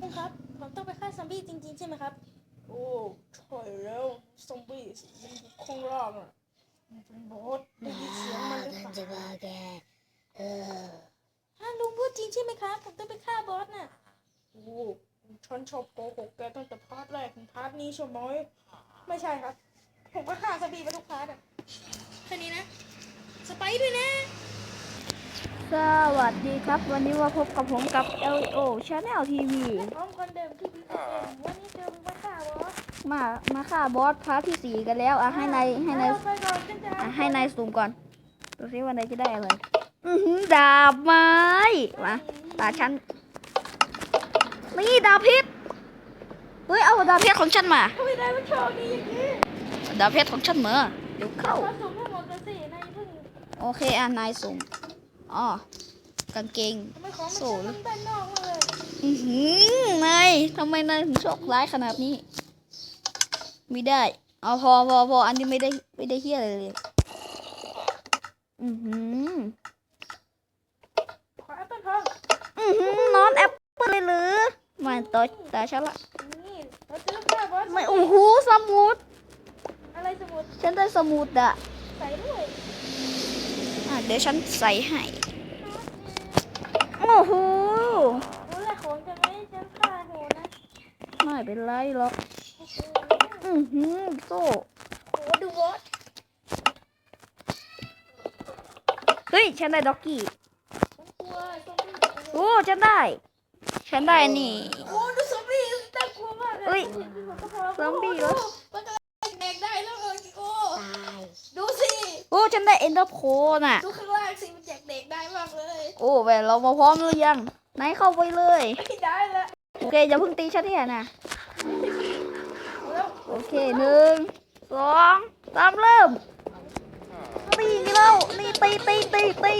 ลุงครับ ผมต้องไปฆ่าซอมบี้จริงๆ ใช่ไหมครับ โอ้ใช่แล้ว ซอมบี้สิมันอยู่ข้างล่างอะมันเป็นบอสได้ยินเสียงมันหรือเปมันจะล่ามาแกเออฮะลุงพูดจริงใช่ไหมครับ ผมต้องไปฆ่าบอสน่ะ โอ้ฉันชอบโกหกแกตั้งแต่พาร์ทแรกถึงพาร์ทนี้ใช่ไหมไม่ใช่ครับ ผมก็ฆ่าซอมบี้ไปทุกพาร์ทอะแค่นี้นะ สไปด์ด้วยนะ สวัสดีครับ วันนี้มาพบกับผมกับ LO Channel TV พร้อมคนเดิมที่พี่เองวันนี้เจอมึงมาฆ่าบอสมามาฆ่าบอสพาร์ทที่สี่กันแล้วอะให้นายให้นายเอาไปก่อนฉันจะอะให้นายสุ่มก่อนดูซิว่านายจะได้อะไรอือหือดาบไม้มาตาฉันนี่ดาบเพชรเฮ้ยเอาดาบเพชรของฉันมาทำไมได้มันโชคดีอย่างนี้ดาบเพชรของฉันมาเดี๋ยวเข้าขอสุ่มให้หมดกันสินายเพิ่งโอเคอะนายสุ่ม อ๋อกางเกงทำไมของมันโซ่มันบ้านนอกมาเลยอือหือนายทำไมนายถึงโชคร้ายขนาดนี้ ไม่ได้ เอาพอพอพออันนี้ไม่ได้ไม่ได้เฮี้ยอะไรเลย อือหือขอแอปเปิลทองอือหือนอนแอปเปิลเลยหรือไมาต่อแต่ฉันละนี่เราจะฆ่าบอสไม่โอ้โหสมุด อะไรสมุด ฉันได้สมุดอะใส่ด้วยอะ เดี๋ยวฉันใส่ให้โอ้โหรู้แหละของจะไม่ให้ฉันฆ่าโหนะไม่เป็นไรหรอกโอ้โหอือหือโซ่โหดูบอสเฮ้ยฉันได้ด็อกกี้ฉันกลัวซอมบี้โอ้ฉันได้ ฉันได้นี่โอ้ดูซอมบี้น่ากลัวมากเลยเอ้ยเห็นที่หัวกระเพาะซอมบี้เหรอ โมันจะแดกได้แล้วเออโอ้ ตาย ดูสิ โอ้ ฉันได้เอ็นเตอร์โพน่ะ ดูข้างล่างสิมันแจกเด็กได้มากเลยโอ้แหวนเรามาพร้อมหรือยังไหนเข้าไปเลย ไม่ได้ละโอเคอย่าเพิ่งตีฉันเนี่ยนะเอาแล้วโอเคหนึ่งสองสามเริ่มตีนี่เรานี่ตีตีตีตี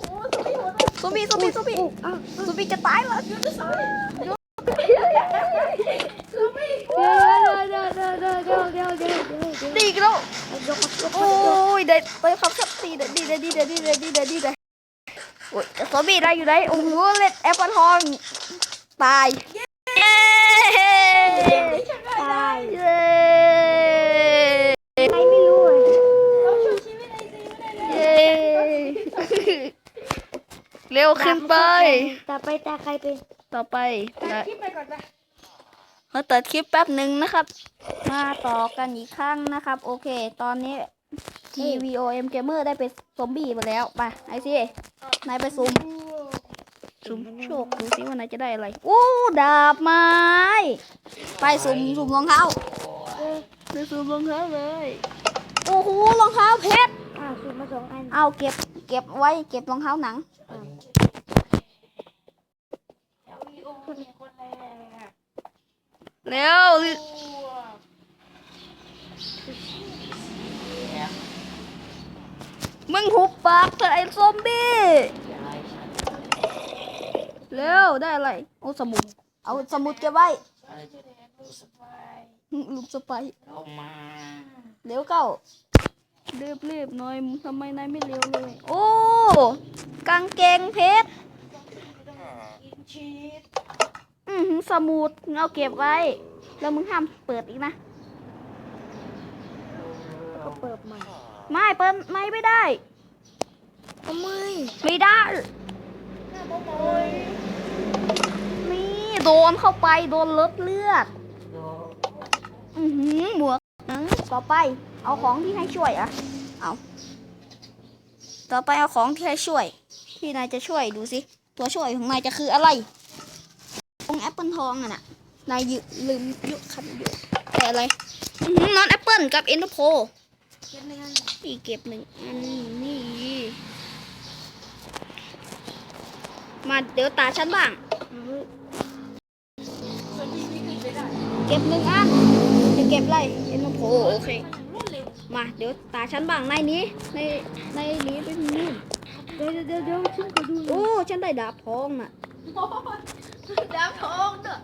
โอ้ซอมบี้หัวซอมบี้ซอมบี้ซอมบี้ซอมบี้จะตายแล้วดูซอมบี้ซอมบี้เดี๋ยวเดี๋ยวเดี๋ยวเดี๋ยวเดี๋ย ดีกแล้วโอ้ยได้ไปครับครับตีได้ดีได้ดีได้ดีได้ดีได้ดีได้โอ้ยซบีได้อยู่ได้โอ้โหเล็ดแอปเปิลทองตายเย้ตายเย้ไม่รู้เย้เร็วขึ้นไป ต่อไปแต่ใครเป็นต่อไปตาคิดไปก่อนไป เราตัดคลิปแป๊บหนึ่งนะครับ มาต่อกันอีกครั้งนะครับ โอเค ตอนนี้ GVOM Gamer ได้ไปซอมบี้ไปแล้วไปไอซีนายไปซุ่มซุ่มโชคดูสิว่านายจะได้อะไรโอ้ดาบไม้ ไปซุ่มซุ่มรองเท้าไปซุ่มรองเท้าเลยโอ้โหรองเท้าเพชรอ้าวสูตรมาสองอันเอาเก็บเก็บไว้เก็บรองเท้าหนัง เอาวีโอเนี่ยคนแรก เร็วมึงหุบปากเถอะไอ้ซอมบี้เร็วได้อะไรโอ้สมุดเอาสมุดเก็บไว้ลูกสไปร์เร็วเก้ารีบรีบๆหน่อยทำไมนายไม่เร็วเลย โอ้กางเกงเพชรกินชี สอือหือสมุดมึงเอาเก็บไว้ แล้วมึงห้ามเปิดอีกนะ ก็เปิดใหม่ไม่เปิดไม่ไม่ได้ ทำไมไม่ได้หน้าโมโมยนี่โดนเข้าไปโดนลดเลือด อือหือหมวกหนังต่อไป เอาของที่ให้ช่วยอะเอาต่อไปเอาของที่ให้ช่วย ที่นายจะช่วยดูสิ ตัวช่วยของนายจะคืออะไร ตรงแอปเปิลทองอะน่ะนายยืลืมยุคันอยู่แต่อะไรน้อหือนอนแอปเปิลกับเอ็นเตอร์โพเก็บในงานนี่เก็บหนึ่งอันนี่มาเดี๋ยวตาฉันบ้าง เก็บหนึ่งอันจะเก็บอะไรเอ็นโพโอเคมันรวดเร็วมาเดี๋ยวตาฉันบ้างในนี้ในในนี้เป็นนู่นเดี๋ยวเดี๋ยวเดี๋ยวฉันขอดูโอ้ฉันได้ดาบทองน่ะ ดาวทองเด้อ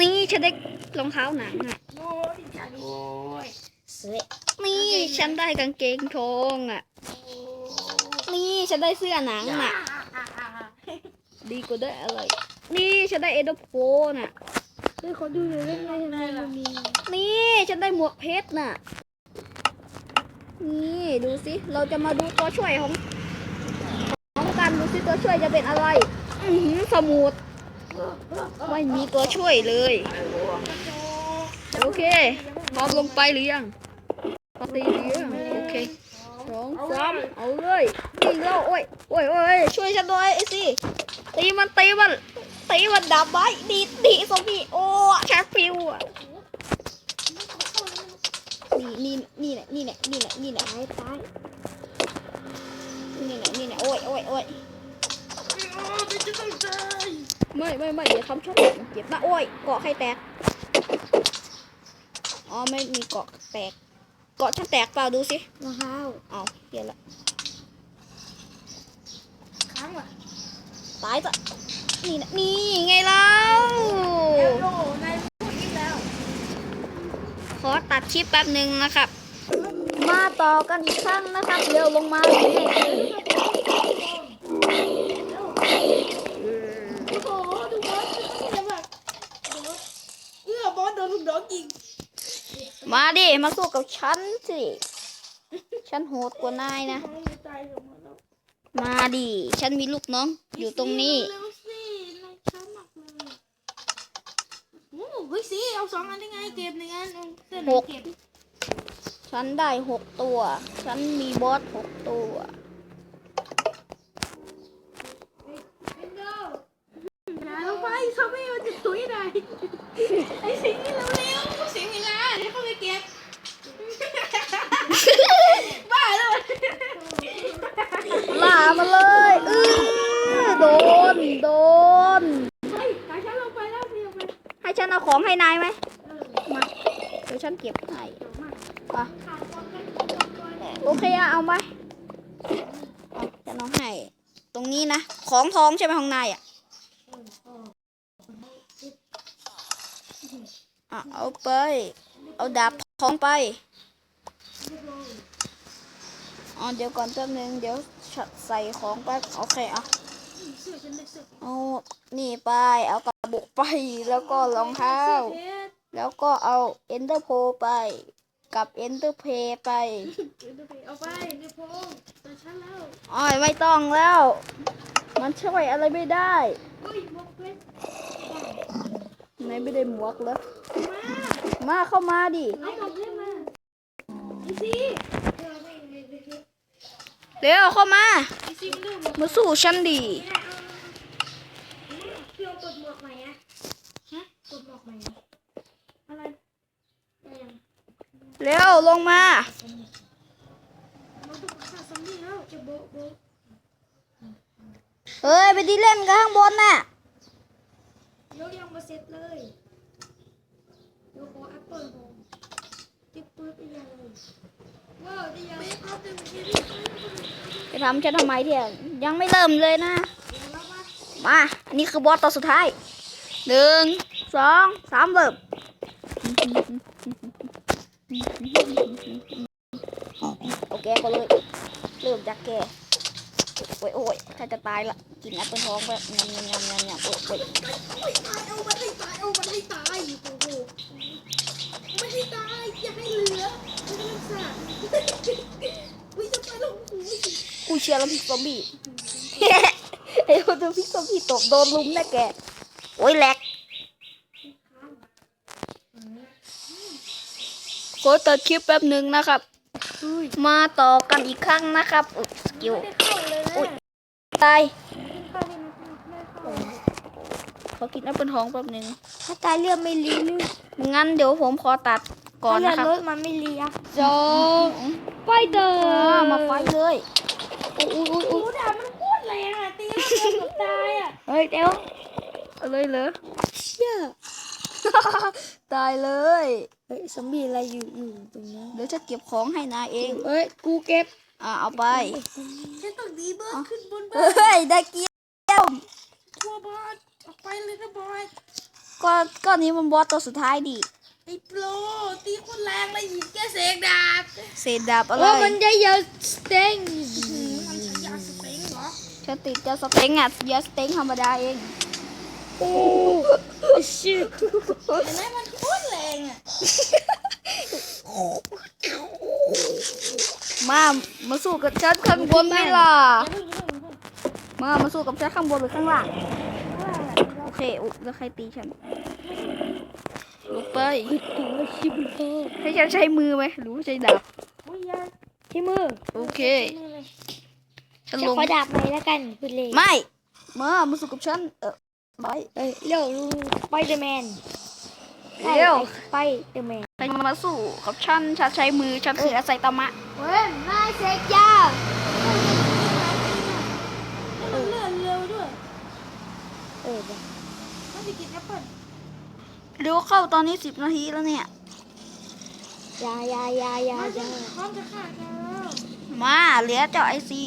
นี่ฉันได้รองเท้าหนังอะโอ้ยฉันโอ้ยเสวยนี่ฉันได้กางเกงทองอะ นี่ฉันได้เสื้อหนังอะ ดีกว่าได้อะไรโนี่ฉันได้เอเดอร์โพน่ะเฮ้ยขอดูหน่อยได้ไหมทำไมมันมีนี่ฉันได้หมวกเพชรน่ะ นี่ดูสิเราจะมาดูตัวช่วยของของกันดูสิตัวช่วยจะเป็นอะไร อือหือสมุด ไม่มีตัวช่วยเลย โอเค พร้อมลงไปหรือยังพร้อมตีหรือยังโอเคสองสามเอาเลยยิงแล้วโอ้ยโอ้ยโอ้ยช่วยฉันด้วยไอ้สิตีมันตีมันตีมันดับไว้ดีดีสมีโอ้แชฟฟิวอะนี่นี่นี่แหละนี่แหละนี่แหละนี่แหละตายตายนี่แหละนี่แหละโอ้ยโอ้ยโอ้ย จะต้องใจไม่ไม่ไม่อย่าทำฉันเจ็บนะโอ้ยเกาะใครแตกอ๋อไม่มีเกาะแตก เกาะฉันแตกเปล่าดูสิมะพร้าวเอาเปลี่ยนละค้างว่ะตายจ้ะนี่นะนี่ไงเล่าเอลโลนายพูดอีกแล้ว ขอตัดคลิปแป๊บหนึ่งนะครับ มาต่อกันอีกครั้งนะครับเร็วลงมาเลย โอ้โหดูบอสจะแบบเอื้อบอสโดนลูกดอกยิง มาดิ มาสู้กับฉันสิ ฉันโหดกว่านายนะน้องไม่ตายลงมาแล้วมาดิ ฉันมีลูกน้องอยู่ตรงนี้ เร็วสินายช้ามากเลยโอ้โหเฮ้ยสิเอาสองอันได้ไงเก็บหนึ่งอันเอาเส้นไหนหกเก็บฉันได้หกตัว ฉันมีบอสหกตัวอย่าลงไปเขาไม่มันจะถุยไหนไอ้สิงห์เร็วๆเสียเวลาเดี๋ยวเขาไปเก็บ บ้าแล้ว ล่ามาเลยเออโดน โดน เฮ้ยตายฉันลงไปแล้วพี่ลงไป ให้ฉันเอาของ ให้นายไหมมาเดี๋ยวฉันเก็บให้อะโอเคอะเอาไหมเอาฉันเอาให้ ตรงนี้นะ ของทองใช่ไหมของนายอะอะเอาไป เอาดาบทองไปอ๋อเดี๋ยวก่อนแป๊บนึง เดี๋ยวฉันใส่ของแป๊บโอเคอะเสื้อฉันได้เสื้อเอานี่ไป เอากระ บุกไปแล้วก็รองเท้าเพชรแล้วก็เอาเอนเตอร์โพไป กับเอนเตอร์เพไปเอาไปในพงแต่ฉันแล้วอ้อยไม่ต้องแล้ว มันช่วยอะไรไม่ได้เฮ้ยบอกเพชรไหนไม่ได้หมวกแล้วมามาเข้ามาดิเอาบอกเพชรมาไอซีเร็วเข้ามาไอซีมันเรื่องมาสู้ฉันดิ พี่เอากดหมวกใหม่อะฮะกดหมวกใหม่อะอะไรได้ยังเร็วลงมา มันต้องฆ่าซอมบี้แล้วจะโบะโบะเฮ้ยไปดีเล่นกันข้างบนน่ะยกยังมาเซ็ตเลยยกขอแอปเปิลโฮมจิ๊บปื๊ดไปยังเลยว้าวได้ยังเบคเอาเต็มที่จะทำฉันทำไมเที่ยยังไม่เริ่มเลยนะ มา อันนี้คือบอสตัวสุดท้ายหนึ่งสองสามเริ่มโอเคก็เลยเริ่มจากแกโอ้ยโอ้ยถ้าจะตายละกินแอปเปิลท้องแบบงำงำงำงำงำโอ้ยโอ้ยตายเอามันให้ตายเอามันให้ตายโอ้โหไม่ให้ตายอย่าให้เหลือไม่ต้องสาวิจะไปลงหูสิกูเชียร์แล้วพิกซอมบี้ ไอ้คนดูพิกซอมบี้ตบโดนลุมนะแก โอ้ยแหลกขอตัดคลิปแป๊บหนึ่งนะครับ มาต่อกันอีกครั้งนะครับอุ๊ยสกิลไม่เข้าเลยนะอุ๊ยตายเข้าที่มันไม่เข้าขอกินแอปเปิลทองแป๊บหนึ่งถ้าตายเลือดไม่รีนึงงั้นเดี๋ยวผมขอตัดก่อนถ้านะคเลืรัอบดรถมันไม่รีอะสองไปเดินมาไฟเลยอุ้ยอุ้ยอุ้ยหูด่ามันโคต ฮ้ยเดี๋ยวเอาเลยเหรอเชี่ยตายเลยเฮ้ยซอมบี้อะไรอยู่อยู่ตรงนี้เดี๋ยวจะเก็บของให้นายเองเฮ้ยกูเก็บอ่าเอาไปฉันต้องดีเบิร์ดขึ้นบนเฮบ้าน้ยได้เกี้ยวทัวร์บอสออกไปเลยนะบอยก็ก็นี้มันบอสตัวสุดท้ายดิไอ้โปรตีคนแรงเลยหยิบแกเสกดาบเศษดาบอะไรว่ามันได้ยาสเต็งหืมมันใช้ ฉันติดจะสเต็งอะยาสเต็งธรรมดาเองโโอ้ชิตเห็นไหมมันโคตรแรงอะ มา มาสู้กับฉันข้างบนไหมล่ะอย่าเพิ่งอย่าเพิ่งอย่าเพิ่งมา มาสู้กับฉันข้างบนหรือข้างล่าง โอเคอุ๊ยแล้วใครตีฉันลงไปตัวชิบเบอร์ให้ฉันใช้มือไหมหรือว่าใช้ดาบอุ้ยอยาที่มือ โอเค มือเลยฉันจะลงขอดาบไหมแล้วกันพูดเลยไม่ มามาสู้กับฉัน เออไปเอ้ยเร็วลูสไปเดอร์แมนเร็วไปเดอร์แมน ใครมาสู้กับฉันฉันใช้มือฉันคืออาศัยตามะ เว้ยนายเสกยาแล้วมันเลื่อนเร็วด้วยเออมันจะกินแอปเปิ้ลเร็วเข้าตอนนี้สิบนาทีแล้วเนี่ย ยายายายามันจะยาพร้อมจะฆ่ากันแล้วมาเหลือเจ้าไอซี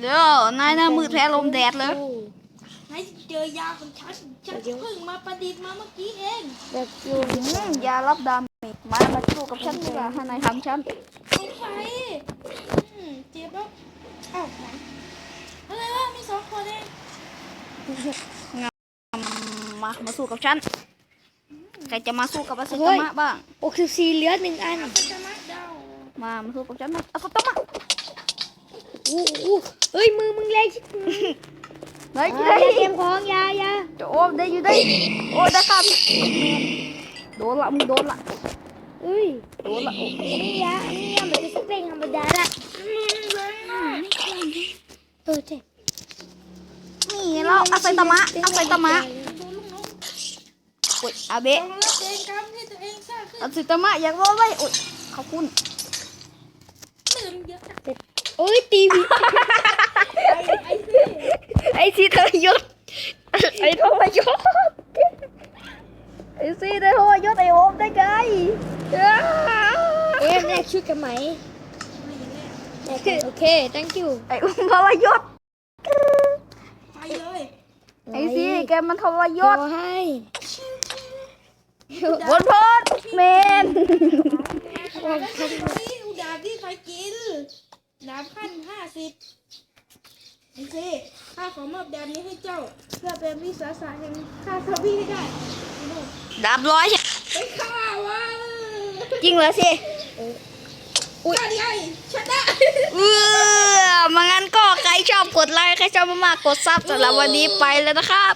เร็วนายหน้ามืดแพ้ลมแดดเลยไหนเจอยาของฉันฉันเพิ่งมาประดิษฐ์มาเมื่อกี้เองแบบยูอืมอย่ารับดาเมจมามาสู้กับฉันดีกว่าถ้านายทำฉันสงสัยอืมเจ็บแล้วอ้าวไหนอะไรวะมีสองคนเองมามาสู้กับฉันใครจะมาสู้กับอาศัยตามะบ้างโอคิวซีเหลือหนึ่งอันมันจะมัดเดามามาสู้กับฉันมาอาศัยตามะ อู้อู้เอ้ยมือมึงเล็กชิบได้ยาได้เตรียมของยายาโอ้ได้อยู่ได้โอ้ได้ครับโดนละมึงโดนละเอ้ยโดนละโอ้นี่ยาอันนี้ยามันจะสเปงธรรมดาละเออเจ๊นี่เราอาศัยตามะอาศัยตามะดูลูกน้องโอ้ยอาเบะต้องรับเองกรรมที่ตัวเองสร้างขึ้นอาศัยตามะอยากรอดไว้โอ้ยขอบคุณหนึ่งเยอะจัง โอ้ยตีวีไอ้ไอ้สิไอซีเธอยศไอโทรยศไอซีได้โทรยศไอโอมได้ไงเอ้ยแลกชุดกันไหมแลกกันโอเค thank you ไออุ้มทรยศไปเลยไอซีแกมันทรยขศอให้บนพดเมนแล้วทำไมอุดาบที่ใครกิน ดาบขั้นห้าสิบไอ้สิข้าขอมอบดาบนี้ให้เจ้า เพื่อเป็นวิสาสะแห่งข้าทวีให้ได้ไอ้โน่นดาบร้อยใช่ไปฆ่าวะจริงเหรอสิอุ้ยไงชนะเออมางั้นก็ใครชอบกดไลค์ใครชอบมากๆกดซับสำหรับวันนี้ไปแล้วนะครับ